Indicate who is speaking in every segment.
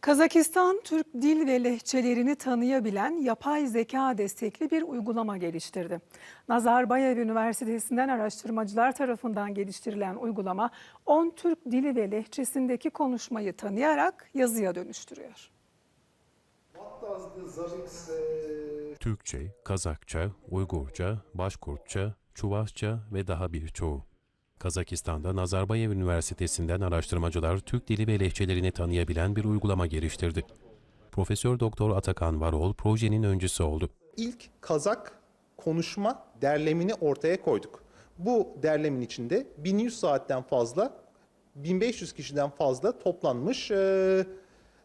Speaker 1: Kazakistan Türk dil ve lehçelerini tanıyabilen yapay zeka destekli bir uygulama geliştirdi. Nazarbayev Üniversitesi'nden araştırmacılar tarafından geliştirilen uygulama 10 Türk dili ve lehçesindeki konuşmayı tanıyarak yazıya dönüştürüyor.
Speaker 2: Türkçe, Kazakça, Uygurca, Başkurtça, Çuvaşça ve daha birçoğu. Kazakistan'da Nazarbayev Üniversitesi'nden araştırmacılar Türk dili ve lehçelerini tanıyabilen bir uygulama geliştirdi. Profesör Doktor Atakan Varol projenin öncüsü oldu.
Speaker 3: ilk Kazak konuşma derlemini ortaya koyduk. Bu derlemin içinde 1100 saatten fazla, 1500 kişiden fazla toplanmış e,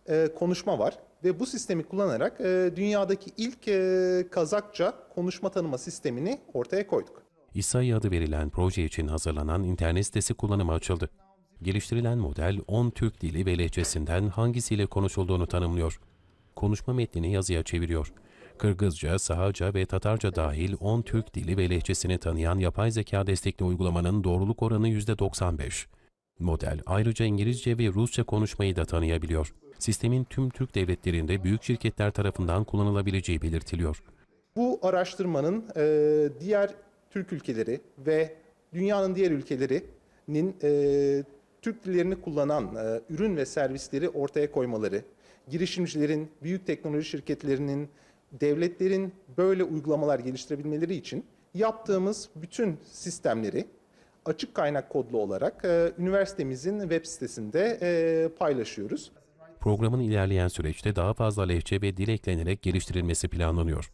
Speaker 3: e, konuşma var. Ve bu sistemi kullanarak e, dünyadaki ilk e, Kazakça konuşma tanıma sistemini ortaya koyduk.
Speaker 2: İSAİ adı verilen proje için hazırlanan internet sitesi kullanıma açıldı. Geliştirilen model 10 Türk dili ve lehçesinden hangisiyle konuşulduğunu tanımlıyor. Konuşma metnini yazıya çeviriyor. Kırgızca, Sahaca ve Tatarca dahil 10 Türk dili ve lehçesini tanıyan yapay zeka destekli uygulamanın doğruluk oranı %95. Model ayrıca İngilizce ve Rusça konuşmayı da tanıyabiliyor. Sistemin tüm Türk devletlerinde büyük şirketler tarafından kullanılabileceği belirtiliyor.
Speaker 3: Bu araştırmanın e, diğer Türk ülkeleri ve dünyanın diğer ülkelerinin e, Türk dillerini kullanan e, ürün ve servisleri ortaya koymaları, girişimcilerin, büyük teknoloji şirketlerinin, devletlerin böyle uygulamalar geliştirebilmeleri için yaptığımız bütün sistemleri açık kaynak kodlu olarak e, üniversitemizin web sitesinde e, paylaşıyoruz.
Speaker 2: Programın ilerleyen süreçte daha fazla lehçe ve dil eklenerek geliştirilmesi planlanıyor.